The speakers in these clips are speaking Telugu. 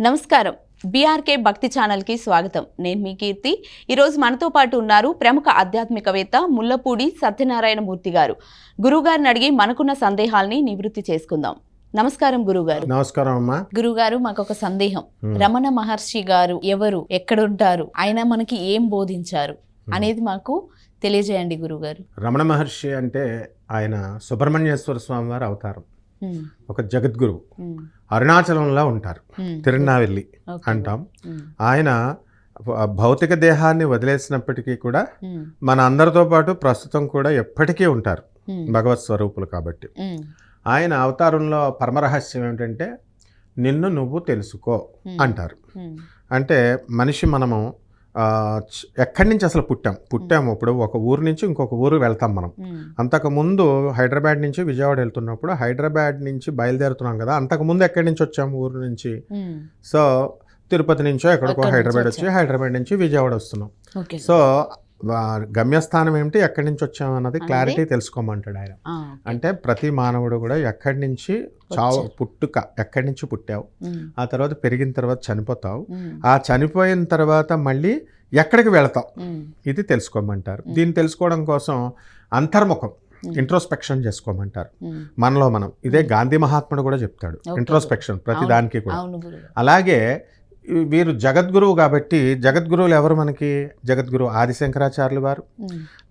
నమస్కారం. బీఆర్కే భక్తి ఛానల్కి స్వాగతం. నేను మీ కీర్తి. ఈరోజు మనతో పాటు ఉన్నారు ప్రముఖ ఆధ్యాత్మికవేత్త ముల్లపూడి సత్యనారాయణ మూర్తి గారు. గురువుగారిని అడిగి మనకున్న సందేహాల్ని నివృత్తి చేసుకుందాం. నమస్కారం గురుగారు నమస్కారం అమ్మా. గురుగారు మాకు ఒక సందేహం. రమణ మహర్షి గారు ఎవరు ఎక్కడుంటారు ఆయన మనకి ఏం బోధించారు అనేది మాకు తెలియజేయండి గురుగారు రమణ మహర్షి అంటే ఆయన సుబ్రహ్మణ్యేశ్వర స్వామి వారి అవతారం. ఒక జగద్గురువు Hmm. అరుణాచలంలో ఉంటారు Hmm. తిరునావెల్లి. అంటాం Hmm. ఆయన భౌతిక దేహాన్ని వదిలేసినప్పటికీ కూడా Hmm. మన అందరితో పాటు ప్రస్తుతం కూడా ఎప్పటికీ ఉంటారు Hmm. భగవత్ స్వరూపులు కాబట్టి Hmm. ఆయన అవతారంలో పరమరహస్యం ఏమిటంటే నిన్ను నువ్వు తెలుసుకో Hmm. అంటారు Hmm. అంటే మనిషి మనము ఎక్కడి నుంచి అసలు పుట్టాం పుట్టాము ఇప్పుడు ఒక ఊరు నుంచి ఇంకొక ఊరు వెళ్తాం మనం. అంతకుముందు హైదరాబాద్ నుంచి విజయవాడ వెళ్తున్నప్పుడు హైదరాబాద్ నుంచి బయలుదేరుతున్నాం కదా అంతకుముందు ఎక్కడి నుంచి వచ్చాము ఊరు నుంచి. సో తిరుపతి నుంచో ఎక్కడికో హైదరాబాద్ వచ్చి వచ్చాం. హైదరాబాద్ నుంచి విజయవాడ వస్తున్నాం. సో గమ్యస్థానం ఏమిటి ఎక్కడి నుంచి వచ్చాం అన్నది అన్నది? క్లారిటీ తెలుసుకోమంటాడు ఆయన అంటే ప్రతి మానవుడు కూడా ఎక్కడి నుంచి చావు. పుట్టుక ఎక్కడి నుంచి పుట్టావు. ఆ తర్వాత పెరిగిన తర్వాత చనిపోతావు. ఆ చనిపోయిన తర్వాత మళ్ళీ ఎక్కడికి వెళ్తావు. ఇది తెలుసుకోమంటారు. దీన్ని తెలుసుకోవడం కోసం అంతర్ముఖం. ఇంట్రోస్పెక్షన్ చేసుకోమంటారు. మనలో మనం ఇదే గాంధీ మహాత్ముడు కూడా చెప్తాడు. ఇంట్రోస్పెక్షన్ ప్రతి. దానికి కూడా అలాగే వీరు జగద్గురువు కాబట్టి జగద్గురువులు ఎవరు మనకి? జగద్గురు ఆదిశంకరాచార్యులు వారు.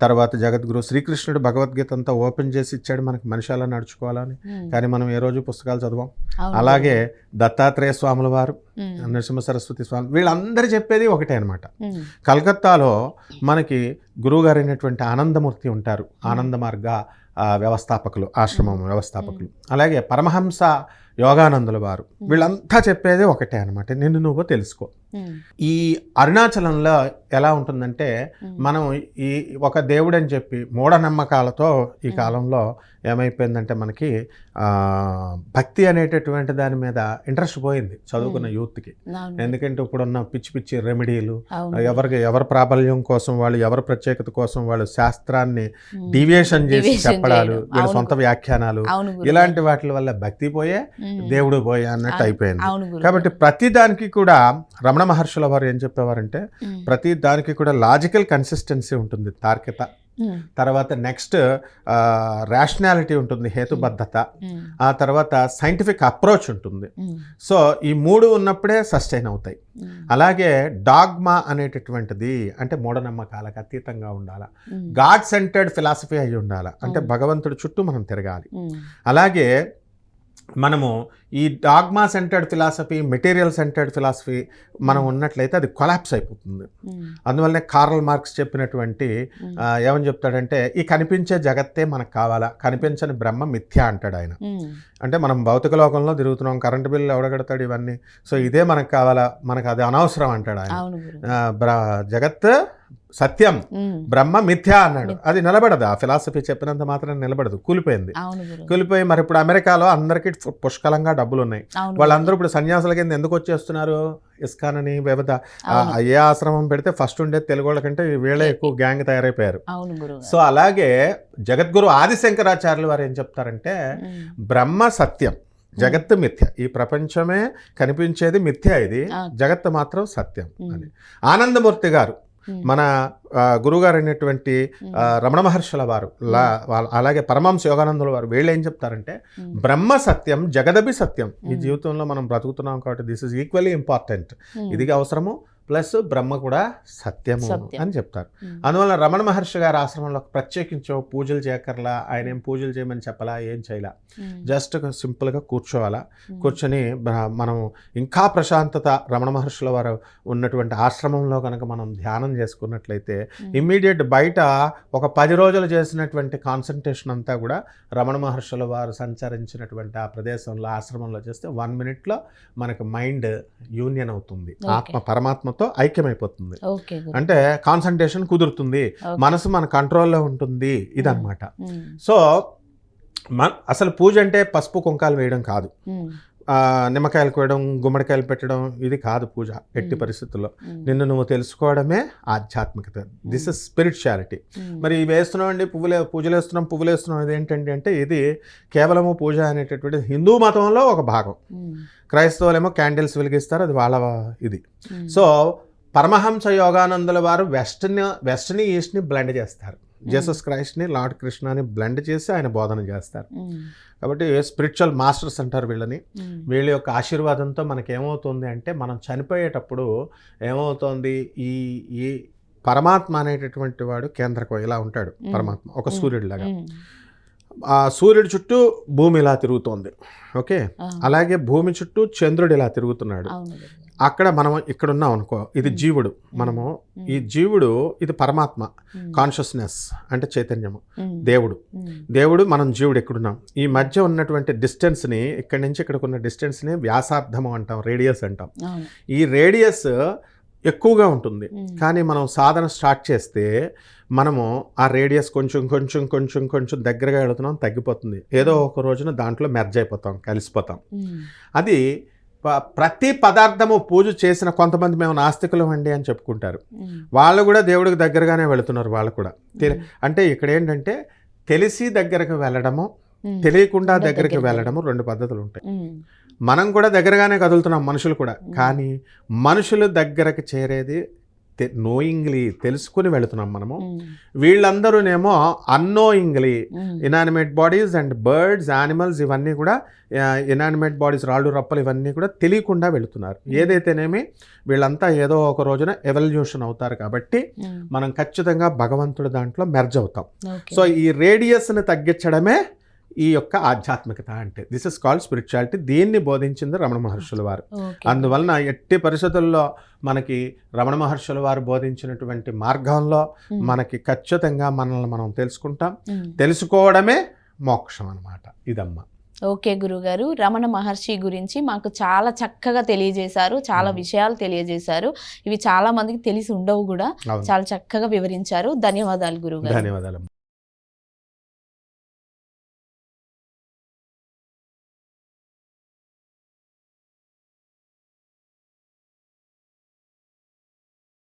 తర్వాత జగద్గురు శ్రీకృష్ణుడు భగవద్గీత అంతా ఓపెన్ చేసి ఇచ్చాడు మనకి మనిషి అలా నడుచుకోవాలని. కానీ మనం ఏ రోజు పుస్తకాలు చదవం. అలాగే దత్తాత్రేయ స్వాముల వారు. నరసింహ సరస్వతి స్వామి వీళ్ళందరూ చెప్పేది ఒకటే అనమాట. కలకత్తాలో మనకి గురువుగారు అయినటువంటి ఆనందమూర్తి ఉంటారు. ఆనంద మార్గ వ్యవస్థాపకులు ఆశ్రమం వ్యవస్థాపకులు. అలాగే పరమహంస యోగానందుల వారు. వీళ్ళంతా చెప్పేది ఒకటే అనమాట నిన్ను నువ్వు తెలుసుకో. ఈ అరుణాచలంలో ఎలా ఉంటుందంటే. మనం ఈ ఒక దేవుడు అని చెప్పి మూఢనమ్మకాలతో ఈ. కాలంలో ఏమైపోయిందంటే మనకి ఆ, భక్తి అనేటటువంటి దాని మీద ఇంట్రెస్ట్ పోయింది చదువుకున్న. యూత్కి. ఎందుకంటే ఇప్పుడున్న పిచ్చి పిచ్చి రెమెడీలు. ఎవరికి ఎవరి ప్రాబల్యం కోసం వాళ్ళు ఎవరి ప్రత్యేకత కోసం వాళ్ళు శాస్త్రాన్ని. డివియేషన్ చేసి చెప్పడాలు. వీళ్ళ సొంత వ్యాఖ్యానాలు. ఇలాంటి వాటి వల్ల భక్తి పోయే. దేవుడు పోయే అన్నట్టు. అయిపోయింది. కాబట్టి ప్రతి దానికి కూడా రమణ మహర్షుల వారు ఏం చెప్పేవారంటే. ప్రతి దానికి కూడా లాజికల్ కన్సిస్టెన్సీ ఉంటుంది తార్కిక Hmm. తర్వాత నెక్స్ట్ రేషనాలిటీ ఉంటుంది హేతుబద్ధత. ఆ తర్వాత సైంటిఫిక్ అప్రోచ్ ఉంటుంది. సో ఈ మూడు ఉన్నప్పుడే సస్టైన్ అవుతాయి. అలాగే డాగ్మా అనేటటువంటిది అంటే మూఢనమ్మకాలకు అతీతంగా ఉండాలి. గాడ్ సెంటర్డ్ ఫిలాసఫీ అయి ఉండాలి అంటే. భగవంతుడి చుట్టూ మనం తిరగాలి. అలాగే మనము ఈ dogma centred philosophy material centred philosophy మనం ఉన్నట్లయితే అది కొలాప్స్ అయిపోతుంది. Hmm. అందువల్లనే కార్ల్ మార్క్స్ చెప్పినటువంటి Hmm. ఏమని చెప్తాడంటే ఈ కనిపించే జగత్తే మనకు కావాలా? కనిపించని బ్రహ్మ మిథ్య అంటాడు ఆయన. Hmm. అంటే మనం భౌతిక లోకంలో తిరుగుతున్నాం కరెంటు బిల్లు ఎవడగడతాడు ఇవన్నీ? సో ఇదే మనకు కావాలా? మనకు అది అనవసరం అంటాడు ఆయన. జగత్ సత్యం. బ్రహ్మ మిథ్య అన్నాడు అది నిలబడదు ఆ ఫిలాసఫీ చెప్పినంత మాత్రం నిలబడదు కూలిపోయింది. కూలిపోయి మరి ఇప్పుడు అమెరికాలో అందరికీ పుష్కలంగా డబ్బులు ఉన్నాయి వాళ్ళందరూ ఇప్పుడు సన్యాసుల కింద ఎందుకు వచ్చేస్తున్నారు ఇస్కాన్ అని వివిధ. ఏ ఆశ్రమం పెడితే ఫస్ట్ ఉండేది తెలుగు వాళ్ళ కంటే వీళ్ళే ఎక్కువ గ్యాంగ్ తయారైపోయారు. సో అలాగే జగద్గురు ఆదిశంకరాచార్యులు వారు ఏం చెప్తారంటే. బ్రహ్మ సత్యం జగత్తు మిథ్య ఈ ప్రపంచమే కనిపించేది మిథ్య ఇది. జగత్తు మాత్రం సత్యం. అని ఆనందమూర్తి గారు. మన ఆ, గురుగారు అయినటువంటి రమణ మహర్షుల వారు అలాగే పరమహంస యోగానందుల వారు వీళ్ళు ఏం చెప్తారంటే. బ్రహ్మ సత్యం జగదభి సత్యం ఈ. జీవితంలో మనం బ్రతుకుతున్నాం కాబట్టి దిస్ ఇస్ ఈక్వల్లీ ఇంపార్టెంట్. ఇది అవసరము ప్లస్ బ్రహ్మ కూడా సత్యము సత్యం. అని చెప్తారు. అందువల్ల రమణ మహర్షి గారి ఆశ్రమంలో ప్రత్యేకించో పూజలు చేయక్కర్లా ఆయన ఏం పూజలు చేయమని చెప్పలా ఏం చేయలా. జస్ట్ సింపుల్గా కూర్చోవాలా. కూర్చొని మనం ఇంకా ప్రశాంతత రమణ మహర్షుల వారు ఉన్నటువంటి ఆశ్రమంలో కనుక మనం ధ్యానం చేసుకున్నట్లయితే. ఇమ్మీడియట్ బయట ఒక పది రోజులు చేసినటువంటి కాన్సన్ట్రేషన్ అంతా కూడా రమణ మహర్షుల వారు సంచరించినటువంటి ఆ ప్రదేశంలో ఆశ్రమంలో చేస్తే వన్ మినిట్లో మనకు మైండ్ యూనియన్ అవుతుంది. ఆత్మ పరమాత్మతో ఐక్యమైపోతుంది. అంటే కాన్సన్ట్రేషన్ కుదురుతుంది. మనసు మన కంట్రోల్లో ఉంటుంది. ఇదన్నమాట. Hmm. సో మన అసలు పూజ అంటే పసుపు కుంకాలు వేయడం కాదు. నిమ్మకాయలు కోయడం గుమ్మడికాయలు పెట్టడం ఇది కాదు పూజ ఎట్టి. పరిస్థితుల్లో. నిన్ను నువ్వు తెలుసుకోవడమే ఆధ్యాత్మికత దిస్ ఇస్ స్పిరిచువాలిటీ. మరి ఇవి వేస్తున్నాం అండి పువ్వులే పూజలు వేస్తున్నాం పువ్వులు వేస్తున్నాం ఇది ఏంటంటే అంటే ఇది కేవలము పూజ అనేటటువంటిది హిందూ మతంలో ఒక భాగం. క్రైస్తవులేమో క్యాండిల్స్ వెలిగిస్తారు అది వాళ్ళ ఇది. సో పరమహంస యోగానందుల వారు వెస్ట్ని వెస్ట్ని ఈస్ట్ని బ్లెండ్ చేస్తారు జీసస్ క్రైస్ట్ని లార్డ్ కృష్ణని బ్లెండ్ చేసి ఆయన బోధన చేస్తారు ఉమ్. కాబట్టి స్పిరిచువల్ మాస్టర్స్ అంటారు వీళ్ళని ఉమ్. వీళ్ళ యొక్క ఆశీర్వాదంతో మనకి ఏమవుతుంది అంటే మనం చనిపోయేటప్పుడు ఏమవుతుంది ఈ ఈ పరమాత్మ అనేటటువంటి వాడు కేంద్రకం ఇలా ఉంటాడు పరమాత్మ ఒక. సూర్యుడిలాగా. ఆ సూర్యుడి చుట్టూ భూమి ఇలా తిరుగుతోంది ఓకే ఆ. అలాగే భూమి చుట్టూ చంద్రుడు ఇలా తిరుగుతున్నాడు. అక్కడ మనం ఇక్కడ ఉన్నాం అనుకో ఇది. జీవుడు మనము. ఈ జీవుడు ఇది పరమాత్మ. కాన్షియస్నెస్ అంటే చైతన్యము. దేవుడు. దేవుడు మనం జీవుడు ఎక్కడున్నాం ఈ మధ్య ఉన్నటువంటి డిస్టెన్స్ని ఇక్కడి నుంచి ఇక్కడికి ఉన్న డిస్టెన్స్ని వ్యాసార్థము అంటాం రేడియస్ అంటాం ఈ రేడియస్ ఎక్కువగా ఉంటుంది. కానీ మనం సాధన స్టార్ట్ చేస్తే మనము ఆ రేడియస్ కొంచెం కొంచెం కొంచెం కొంచెం దగ్గరగా వెళుతున్నాం తగ్గిపోతుంది ఏదో ఒక రోజున దాంట్లో మెర్జ్ అయిపోతాం కలిసిపోతాం. అది ప్రతి పదార్థము పూజ చేసిన కొంతమంది మేము నాస్తికులం అండి అని చెప్పుకుంటారు. వాళ్ళు కూడా దేవుడికి దగ్గరగానే వెళుతున్నారు వాళ్ళు కూడా. అంటే ఇక్కడ ఏంటంటే తెలిసి దగ్గరకు వెళ్ళడము. తెలియకుండా దగ్గరికి వెళ్ళడము రెండు పద్ధతులు ఉంటాయి. మనం కూడా దగ్గరగానే కదులుతున్నాం మనుషులు కూడా. కానీ మనుషులు దగ్గరకు చేరేది నోయింగ్లీ తెలుసుకుని వెళుతున్నాం మనము. వీళ్ళందరూనేమో unknowingly. Inanimate bodies and birds animals ఇవన్నీ కూడా ఇనానిమేట్ బాడీస్ రాళ్ళు రప్పలు ఇవన్నీ కూడా తెలియకుండా వెళుతున్నారు ఏదైతేనేమి వీళ్ళంతా ఏదో ఒక రోజున ఎవల్యూషన్ అవుతారు కాబట్టి. మనం ఖచ్చితంగా భగవంతుడి దాంట్లో మెర్జ్ అవుతాం. సో ఈ రేడియస్ని తగ్గించడమే ఈ యొక్క ఆధ్యాత్మికత అంటే. దిస్ ఇస్ కాల్డ్ స్పిరిచువాలిటీ దీన్ని బోధించింది రమణ మహర్షుల వారు. అందువలన ఎట్టి పరిస్థితుల్లో మనకి రమణ మహర్షుల వారు బోధించినటువంటి మార్గంలో ఉమ్. మనకి ఖచ్చితంగా మనల్ని మనం తెలుసుకుంటాం. ఉమ్. తెలుసుకోవడమే మోక్షం అన్నమాట. ఇదమ్మ. ఓకే గురుగారు. రమణ మహర్షి గురించి మాకు చాలా చక్కగా తెలియజేశారు. చాలా మ్మ్. విషయాలు తెలియజేశారు. ఇవి చాలా మందికి తెలిసి ఉండవు కూడా. చాలా చక్కగా వివరించారు. ధన్యవాదాలు గురుగారు. ధన్యవాదాలు.